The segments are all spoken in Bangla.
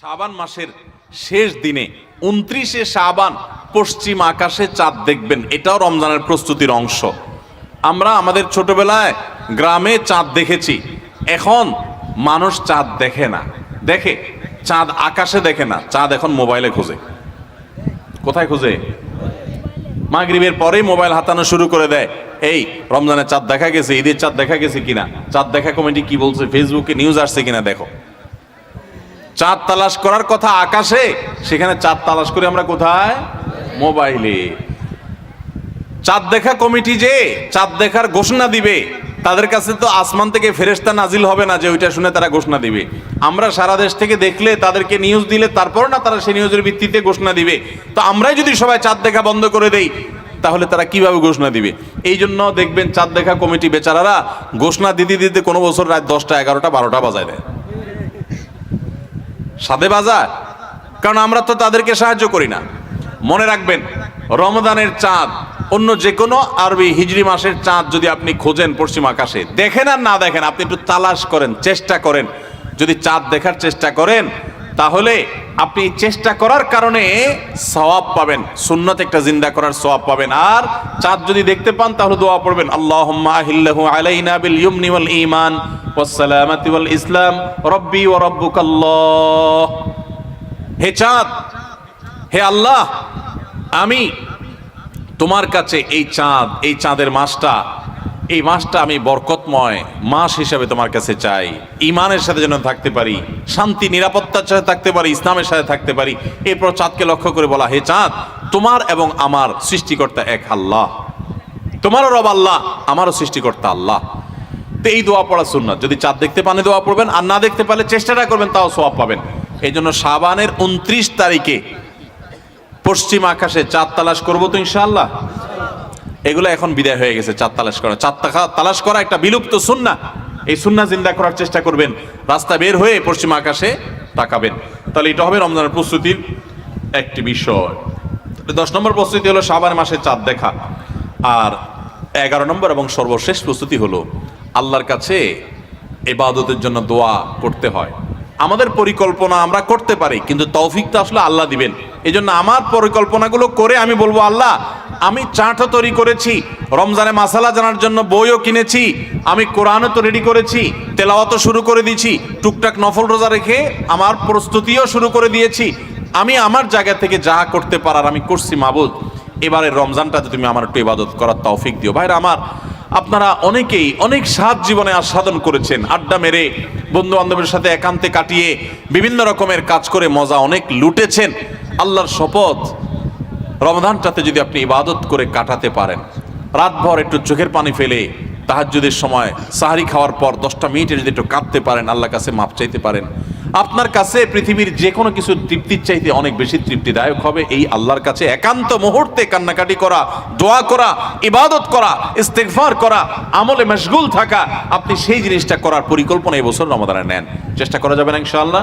শাবান মাসের শেষ দিনে উনত্রিশে শাবান পশ্চিম আকাশে চাঁদ দেখবেন। এটাও রমজানের প্রস্তুতির অংশ। আমরা আমাদের ছোটবেলায় গ্রামে চাঁদ দেখেছি। এখন মানুষ চাঁদ দেখে না। দেখে, চাঁদ আকাশে দেখে না। চাঁদ এখন মোবাইলে খোঁজে। কোথায় খোঁজে? মাগরিবের পরেই মোবাইল হাতানো শুরু করে দেয়। এই রমজানের চাঁদ দেখা গেছে, ঈদের চাঁদ দেখা গেছে কিনা? চাঁদ দেখা কমিটি কি বলছে? ফেসবুকে নিউজ আসছে কিনা দেখো। চাঁদ তালাশ করার কথা আকাশে, সেখানে চাঁদ তালাশ করে আমরা কোথায়? মোবাইলে। চাঁদ দেখা কমিটি যে, চাঁদ দেখার ঘোষণা দিবে। তাদের কাছে তো আসমান থেকে ফেরেস্তা নাজিল হবে না যে ওইটা শুনে তারা ঘোষণা দিবে। আমরা সারা দেশ থেকে দেখলে তাদেরকে নিউজ দিলে তারপর না তারা সেই নিউজের ভিত্তিতে ঘোষণা দিবে। তো আমরাই যদি সবাই চাঁদ দেখা বন্ধ করে দেই, তাহলে তারা কীভাবে ঘোষণা দিবে? এই জন্য দেখবেন চাঁদ দেখা কমিটি বেচারারা ঘোষণা দিতে দিতে কোনো বছর রাত দশটা, এগারোটা, বারোটা বাজায় দেয়। সাদে বাজার? কারণ আমরা তো তাদেরকে সাহায্য করি না। মনে রাখবেন রমদানের চাঁদ, অন্য যে কোনো আরবি হিজড়ি মাসের চাঁদ যদি আপনি খোঁজেন পশ্চিম আকাশে, দেখেন আর না দেখেন, আপনি একটু তালাশ করেন, চেষ্টা করেন। যদি চাঁদ দেখার চেষ্টা করেন তাহলে আপনি চেষ্টা করার কারণে সওয়াব পাবেন। সুন্নত একটা জিন্দা করার সওয়াব পাবেন। আর চাঁদ যদি দেখতে পান, তাহলে দোয়া পড়বেন, আল্লাহুম্মা আহিল্লাহু আলাইনা বিল ইয়ুমনি ওয়াল ঈমান ওয়াস সালামাতি ওয়াল ইসলাম, রব্বি ওয়া হে চাঁদ, হে আল্লাহ, আমি তোমার কাছে এই চাঁদ, এই চাঁদের মাসটা এই মাসটা আমি বরকতময় মাস হিসাবে তোমার কাছে চাই। ইমানের সাথে যেন থাকতে পারি, শান্তি, নিরাপত্তার সাথে থাকতে পারি, ইসলামের সাথে থাকতে পারি, এরপর চাঁদকে লক্ষ্য করে বলা, হে চাঁদ, তোমার এবং আমার সৃষ্টিকর্তা এক আল্লাহ। তোমারও রব আল্লাহ, আমারও সৃষ্টিকর্তা আল্লাহ। তো এই দোয়া পড়া সুন্নাত। যদি চাঁদ দেখতে পানে, দোয়া পড়বেন, আর না দেখতে পারলে চেষ্টাটা করবেন, তাও সোয়াব পাবেন। এই জন্য সাবানের উনত্রিশ তারিখে পশ্চিম আকাশে চাঁদ তালাশ করব তো ইনশাআল্লাহ। এগুলো এখন বিদায় হয়ে গেছে, চাঁদ তালাশ করা। চাঁদ তালাশ করা একটা বিলুপ্ত সুন্না এই সুন্না জিন্দা করার চেষ্টা করবেন। রাস্তা বের হয়ে পশ্চিম আকাশে তাকাবেন। তাহলে এটা হবে রমজানের প্রস্তুতির একটি বিষয়। দশ নম্বর প্রস্তুতি হলো সাবান মাসে চাঁদ দেখা। আর এগারো নম্বর এবং সর্বশেষ প্রস্তুতি হলো আল্লাহর কাছে এবাদতের জন্য দোয়া করতে হয়। আমাদের পরিকল্পনা আমরা করতে পারি, কিন্তু তৌফিক তো আসলে আল্লাহ দিবেন। এই জন্য আমার পরিকল্পনাগুলো করে আমি বলব, আল্লাহ আমি চাটও তৈরি করেছি, রমজানে মাসালা জানার জন্য বইও কিনেছি, আমি কোরআনও তো রেডি করেছি, তেলাওয়াতও শুরু করে দিয়েছি, টুকটাক নফল রোজা রেখে আমার প্রস্তুতিও শুরু করে দিয়েছি। আমি আমার জায়গা থেকে যা করতে পারার আমি করছি মাবুদ। এবারে রমজানটাতে তুমি আমার একটু ইবাদত করার তৌফিক দিও। ভাইরা আমার, আপনারা অনেকেই অনেক স্বাদ জীবনে আস্বাদন করেছেন, আড্ডা মেরে বন্ধু বান্ধবের সাথে একান্তে কাটিয়ে, বিভিন্ন রকমের কাজ করে মজা অনেক লুটেছেন। আল্লাহর শপথ রমজানটাতে যদি আপনি ইবাদত করে কাটাতে পারেন, রাতভর একটু চোখের পানি ফেলে, তাহাজ্জুদের সময় সাহারি খাওয়ার পর দশটা মিনিটে যদি একটু কাঁদতে পারেন, আল্লাহর কাছে মাপ চাইতে পারেন, আপনার কাছে পৃথিবীর যে কোনো কিছু তৃপ্তির চাইতে অনেক বেশি তৃপ্তিদায়ক হবে। এই আল্লাহর কাছে একান্ত মুহূর্তে কান্নাকাটি করা, দোয়া করা, ইবাদত করা, ইস্তেগফার করা, আমলে মশগুল থাকা, আপনি সেই জিনিসটা করার পরিকল্পনা এই বছর রমাদানে নেন। চেষ্টা করা যাবে না ইনশাআল্লাহ?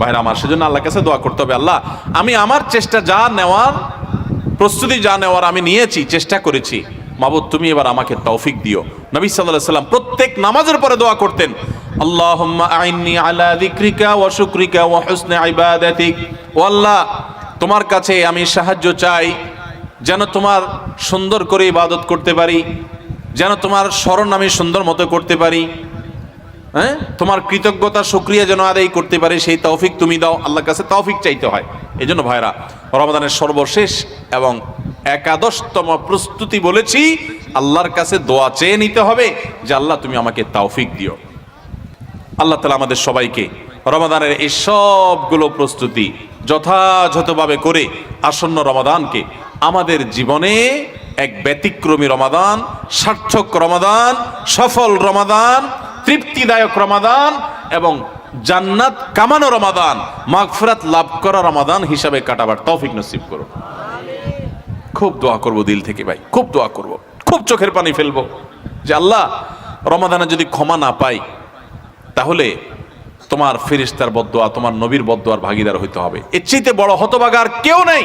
ভাইরা আমার, সেজন্য আল্লাহর কাছে দোয়া করতে হবে, আল্লাহ, আমি আমার চেষ্টা যা নেওয়ার প্রস্তুতি যা নেওয়ার আমি নিয়েছি, চেষ্টা করেছি। মাবুদ, তুমি এবার আমাকে তৌফিক দিও। নবী সাল্লাল্লাহু সাল্লাম প্রত্যেক নামাজের পরে দোয়া করতেন, আল্লাহুম্মা আইন্নি আলা যিকরিকা ওয়া শুকরিকা ওয়া আল্লাহ, তোমার কাছে আমি সাহায্য চাই, যেন তোমার সুন্দর করে ইবাদত করতে পারি, যেন তোমার স্মরণ আমি সুন্দর মতো করতে পারি। হ্যাঁ? তোমার কৃতজ্ঞতা সক্রিয়া যেন আদায় করতে পারে, সেই তৌফিক তুমি দাও, আল্লাহর কাছে তৌফিক চাইতে হয়। এই জন্য ভাইরা, রমাদানের সর্বশেষ এবং একাদশতম প্রস্তুতি বলেছি, আল্লাহর কাছে দোয়া চেয়ে নিতে হবে যে আল্লাহ তুমি আমাকে তৌফিক দিও। আল্লাহ তালা আমাদের সবাইকে রমাদানের এই সবগুলো প্রস্তুতি যথাযথভাবে করে আসন্ন রমাদানকে আমাদের জীবনে এক ব্যতিক্রমী রমাদান, সার্থক রমাদান, সফল রমাদান তৃপ্তিদায়ক রমাদান এবং জান্নাত কামানো রমাদান, মাগফিরাত লাভ করা রমাদান হিসাবে কাটাবার তৌফিক নসিব করো খুব দোয়া করব দিল থেকে ভাই, খুব দোয়া করব। খুব চোখের পানি ফেলব যে আল্লাহ, রমাদানে যদি ক্ষমা না পাই, তাহলে তোমার ফেরিস্তার বদোয়া তোমার নবীর বদোয়ার ভাগিদার হইতে হবে। এর চাইতে বড় হতবাগার কেউ নেই।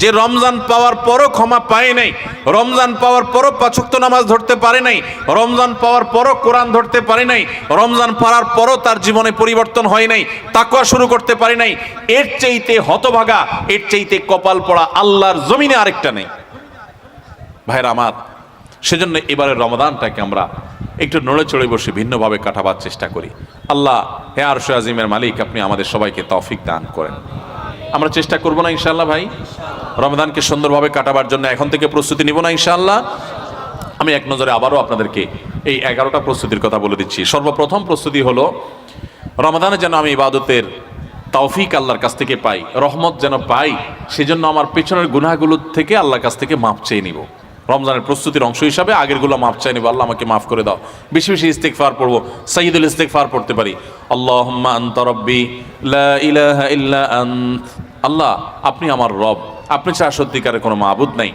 যে রমজান পাওয়ার পরও ক্ষমা পায় নাই, রমজান পাওয়ার পরও পাচক্ত নামাজ ধরতে পারে নাই, রমজান পাওয়ার পরও কোরআন ধরতে পারে নাই, রমজান পাওয়ার পরও তার জীবনে পরিবর্তন হয় নাই তাকুয়া শুরু করতে পারে নাই, এর চাইতে হতভাগা, এর চাইতে কপাল পড়া আল্লাহর জমিনে আরেকটা নেই। ভাইরা আমার, সেজন্য এবারের রমাদানটাকে আমরা একটু নড়ে চড়ে বসে ভিন্নভাবে কাটাবার চেষ্টা করি। আল্লাহ, হে আরশ আজিমের মালিক, আপনি আমাদের সবাইকে তৌফিক দান করেন। আমরা চেষ্টা করব না ইনশাল্লাহ ভাই। রমদানকে সুন্দরভাবে কাটাবার জন্য এখন থেকে প্রস্তুতি নিব না ইনশাল্লাহ আমি এক নজরে আবারও আপনাদেরকে এই এগারোটা প্রস্তুতির কথা বলে দিচ্ছি। সর্বপ্রথম প্রস্তুতি হলো রমাদানে যেন আমি ইবাদতের তৌফিক আল্লাহর কাছ থেকে পাই, রহমত যেন পাই, সেজন্য আমার পেছনের গুনাহগুলোর থেকে আল্লাহর কাছ থেকে মাপ চেয়ে নিব। রমজানের প্রস্তুতির অংশ হিসাবে আগেরগুলো মাপ চাই নিব। আল্লাহ আমাকে মাফ করে দাও। বেশি বেশি ইস্তেকফার পড়ব সাইয়দুল ইস্তেকফার পড়তে পারি। আল্লাহ আনতা রব্বি লা ইলাহা ইল্লা আল্লাহ, আপনি আমার রব। আপনি ছাড়া সত্যিকারের কোনো মাবুদ নাই।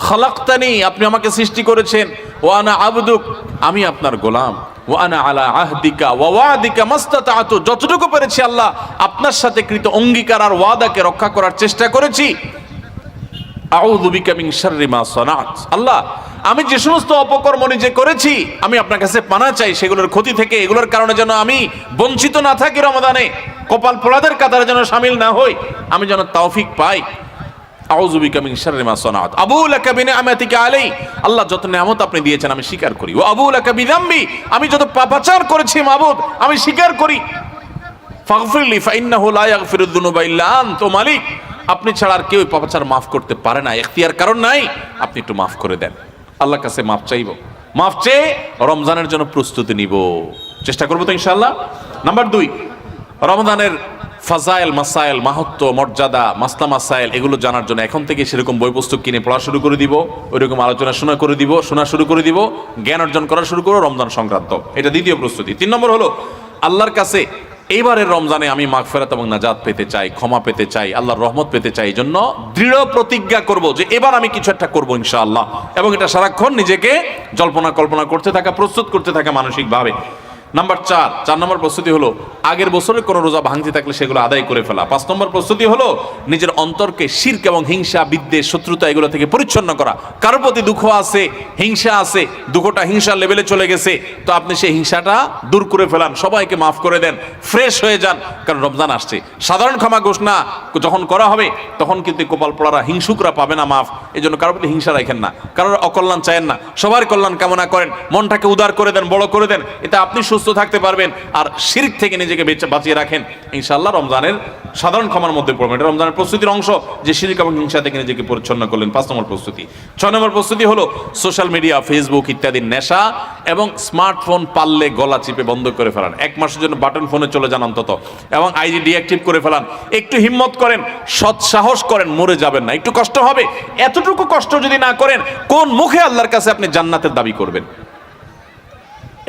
খালাক্তানি, আপনি আমাকে সৃষ্টি করেছেন। ও আনা আবদুক, আমি আপনার গোলাম। ও আনা আলা আহদিকা, ওয়া ওয়াদিকা মাস্তাতাতু। যতটুকু পেরেছি আল্লাহ, আপনার সাথে কৃত অঙ্গীকার আর ওয়াদাকে রক্ষা করার চেষ্টা করেছি। আল্লাহ, আমি যে সমস্ত অপকর্ম নিজে করেছি, আমি আপনার কাছে পানা চাই, সেগুলোর ক্ষতি থেকে, এগুলোর কারণে যেন আমি বঞ্চিত না থাকি রমাদানে কপাল পোড়াদের কাতারে যেন সামিল না হই, আমি যেন তৌফিক পাই। আউযু বিকা মিন শাররি মা সানাত। আবু লাকা বিনিআমাতিকা আলাই আল্লাহ যত নিয়ামত আপনি দিয়েছেন, আমি স্বীকার করি। ও আবু লাকা বিযামবি। আমি যত পাপাচার করেছি মাবুদ, আমি স্বীকার করি। ফাগফিরলি, ফাইন্নাহু লা ইয়াগফিরুদ যুনুবা ইল্লা আনত মালিক। আপনি ছাড়া আর কেউ পাপাচার মাফ করতে পারে না, এখতিয়ার কারণ নাই। আপনি একটু মাফ করে দেন। আল্লাহর কাছে মাফ চাইব। মাফ চেয়ে রমজানের জন্য প্রস্তুতি নিব। চেষ্টা করব তো ইনশাআল্লাহ। নাম্বার দুই রমজানের ফাজাইল, মাসাইল, মাহাত্ম, মর্যাদা, মাসলা মাসাইল, এগুলো জানার জন্য এখন থেকে সেরকম বই পুস্তক কিনে পড়া শুরু করে দিব, ওইরকম আলোচনা শোনা করে দিব, শোনা শুরু করে দিব, জ্ঞান অর্জন করা শুরু করো, রমজান সংক্রান্ত। এটা দ্বিতীয় প্রস্তুতি। তিন নম্বর হলো, আল্লাহর কাছে এইবারের রমজানে আমি মাগফেরাত এবং নাজাদ পেতে চাই, ক্ষমা পেতে চাই, আল্লাহর রহমত পেতে চাই, এই জন্য দৃঢ় প্রতিজ্ঞা করব যে এবার আমি কিছু একটা করব ইনশাআল্লাহ। এবং এটা সারাক্ষণ নিজেকে জল্পনা কল্পনা করতে থাকা, প্রস্তুত করতে থাকা মানসিকভাবে। নাম্বার চার চার নম্বর প্রস্তুতি হলো, আগের বছরের কোনো রোজা ভাঙতি থাকলে সেগুলো আদায় করে ফেলা। পাঁচ নম্বর প্রস্তুতি হলো, নিজের অন্তরকে শির্ক এবং হিংসা, বিদ্বেষ, শত্রুতা এগুলো থেকে পরিচ্ছন্ন করা। কারোর প্রতি দুঃখ আছে, হিংসা আছে দুঃখটা হিংসার লেভেলে চলে গেছে, তো আপনি সেই হিংসাটা দূর করে ফেলান, সবাইকে মাফ করে দেন, ফ্রেশ হয়ে যান, কারণ রমজান আসছে। সাধারণ ক্ষমা ঘোষণা যখন করা হবে, তখন কিন্তু কপাল পড়ারা হিংসুকরা পাবে না মাফ এই জন্য কারোর প্রতি হিংসা রাখেন না। কারোর অকল্যাণ চায়েন না, সবার কল্যাণ কামনা করেন, মনটাকে উদার করে দেন, বড় করে দেন এটা আপনি সুস্থ থাকতে পারবেন আর শিরিক থেকে নিজেকে বাঁচিয়ে রাখেন। ইনশাআল্লাহ রমজানের সাধারণ ক্ষমার মধ্যে পড়বেন এটা রমজানের প্রস্তুতির অংশ যে শিরিক এবং হিংসা থেকে নিজেকে পরিচ্ছন্ন করলেন। পাঁচ নম্বর প্রস্তুতি। ছয় নম্বর প্রস্তুতি হলো সোশ্যাল মিডিয়া, ফেসবুক ইত্যাদির নেশা এবং স্মার্টফোন পারলে গলা চিপে বন্ধ করে ফেলান। এক মাসের জন্য বাটন ফোনে চলে যান অন্তত। এবং আইডি ডিঅ্যাক্টিভ করে ফেলান। একটু হিম্মত করেন সৎ সাহস করেন, মরে যাবেন না। একটু কষ্ট হবে। এতটুকু কষ্ট যদি না করেন, কোন মুখে আল্লাহর কাছে আপনি জান্নাতের দাবি করবেন?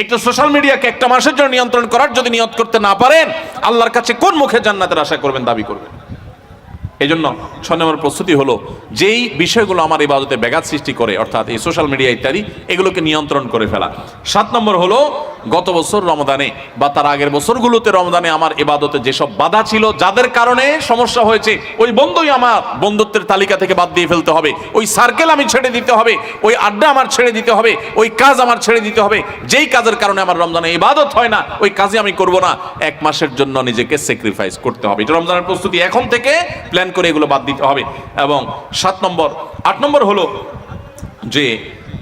একটু সোশ্যাল মিডিয়াকে একটা মাসের জন্য নিয়ন্ত্রণ করার যদি নিয়ত করতে না পারেন, আল্লাহর কাছে কোন মুখে জান্নাতের আশা করবেন, দাবি করবেন? এই জন্য ছয় নম্বর প্রস্তুতি হলো, যেই বিষয়গুলো আমার এই বাজতে ব্যাঘাত সৃষ্টি করে, অর্থাৎ এই সোশ্যাল মিডিয়া ইত্যাদি, এগুলোকে নিয়ন্ত্রণ করে ফেলা। সাত নম্বর হলো গত বছর রমদানে বা তার আগের বছরগুলোতে রমদানে আমার এবাদতে যেসব বাধা ছিল, যাদের কারণে সমস্যা হয়েছে, ওই বন্ধুই আমার বন্ধুত্বের তালিকা থেকে বাদ দিয়ে ফেলতে হবে। ওই সার্কেল আমি ছেড়ে দিতে হবে, ওই আড্ডা আমার ছেড়ে দিতে হবে, ওই কাজ আমার ছেড়ে দিতে হবে। যেই কাজের কারণে আমার রমজানে ইবাদত হয় না, ওই কাজে আমি করব না। এক মাসের জন্য নিজেকে স্যাক্রিফাইস করতে হবে। এটা রমজানের প্রস্তুতি এখন থেকে প্ল্যান করে এগুলো বাদ দিতে হবে। এবং সাত নম্বর, আট নম্বর হলো যে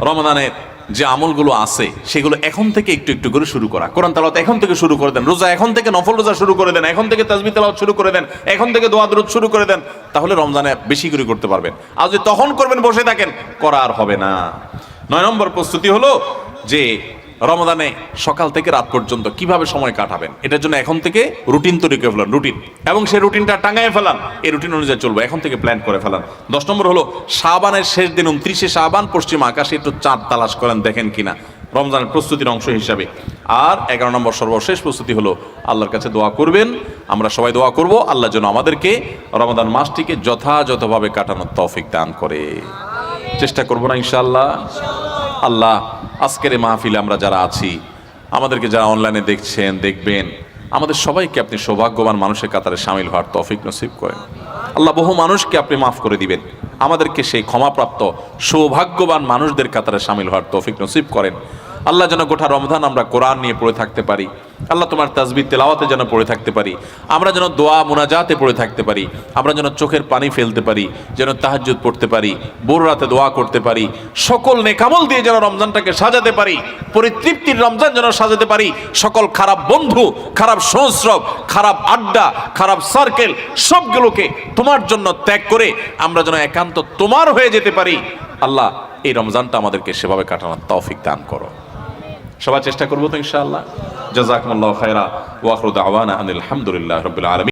রমজানের যে আমলগুলো আছে, সেগুলো এখন থেকে একটু একটু করে শুরু করা। কোরআন তালাওয়াত এখন থেকে শুরু করে দেন। রোজা এখন থেকে নফল রোজা শুরু করে দেন। এখন থেকে তাজবি তালাওয়াত শুরু করে দেন। এখন থেকে দোয়া দরুদ শুরু করে দেন। তাহলে রমজানে বেশি করে করতে পারবেন। আর যদি তখন করবেন, বসে থাকেন করা আর হবে না। নয় নম্বর প্রস্তুতি হলো যে রমজানে সকাল থেকে রাত পর্যন্ত কীভাবে সময় কাটাবেন? এটার জন্য এখন থেকে রুটিন তৈরি করে ফেলান, রুটিন। এবং সেই রুটিনটা টাঙায় ফেলান। এই রুটিন অনুযায়ী চলবো। এখন থেকে প্ল্যান করে ফেলান। দশ নম্বর হলো শাহবানের শেষ দিন উনত্রিশে শাহবান পশ্চিম আকাশে একটু চাঁদ তালাশ করেন, দেখেন কিনা। রমজানের প্রস্তুতির অংশ হিসাবে। আর এগারো নম্বর সর্বশেষ প্রস্তুতি হলো, আল্লাহর কাছে দোয়া করবেন। আমরা সবাই দোয়া করব, আল্লাহ যেন আমাদেরকে রমাদান মাসটিকে যথাযথভাবে কাটানোর তৌফিক দান করে। চেষ্টা করব না, ইনশাআল্লাহ। আল্লাহ আজকের এই মাহফিলে আমরা যারা আছি, আমাদেরকে যারা অনলাইনে দেখছেন, দেখবেন, আমাদের সবাইকে আপনি সৌভাগ্যবান মানুষের কাতারে সামিল হওয়ার তফিক নসিব করেন। আল্লাহ বহু মানুষকে আপনি মাফ করে দিবেন। আমাদেরকে সেই ক্ষমাপ্রাপ্ত, সৌভাগ্যবান মানুষদের কাতারে সামিল হওয়ার তৌফিক নসিব করেন। আল্লাহ যেন গোটা রমজান আমরা কোরআন নিয়ে পড়ে থাকতে পারি। আল্লাহ তোমার তাজবি তেলাওয়াতে যেন পড়ে থাকতে পারি। আমরা যেন দোয়া, মোনাজাতে পড়ে থাকতে পারি। আমরা যেন চোখের পানি ফেলতে পারি, যেন তাহাজ্জুদ পড়তে পারি বোর রাতে দোয়া করতে পারি। সকল নেকামল দিয়ে যেন রমজানটাকে সাজাতে পারি, পরিতৃপ্তির রমজান যেন সাজাতে পারি। সকল খারাপ বন্ধু, খারাপ সংস্রব খারাপ আড্ডা, খারাপ সার্কেল সবগুলোকে তোমার জন্য ত্যাগ করে আমরা যেন একান্ত তোমার হয়ে যেতে পারি। আল্লাহ এই রমজানটা আমাদেরকে সেভাবে কাটানোর তৌফিক দান করো। সবাই চেষ্টা করব তো ইনশাআল্লাহ। জাজাকুমুল্লাহ খায়রা ওয়াখরুদ আওয়ানা আনিল আলহামদুলিল্লাহ রবিল আলমী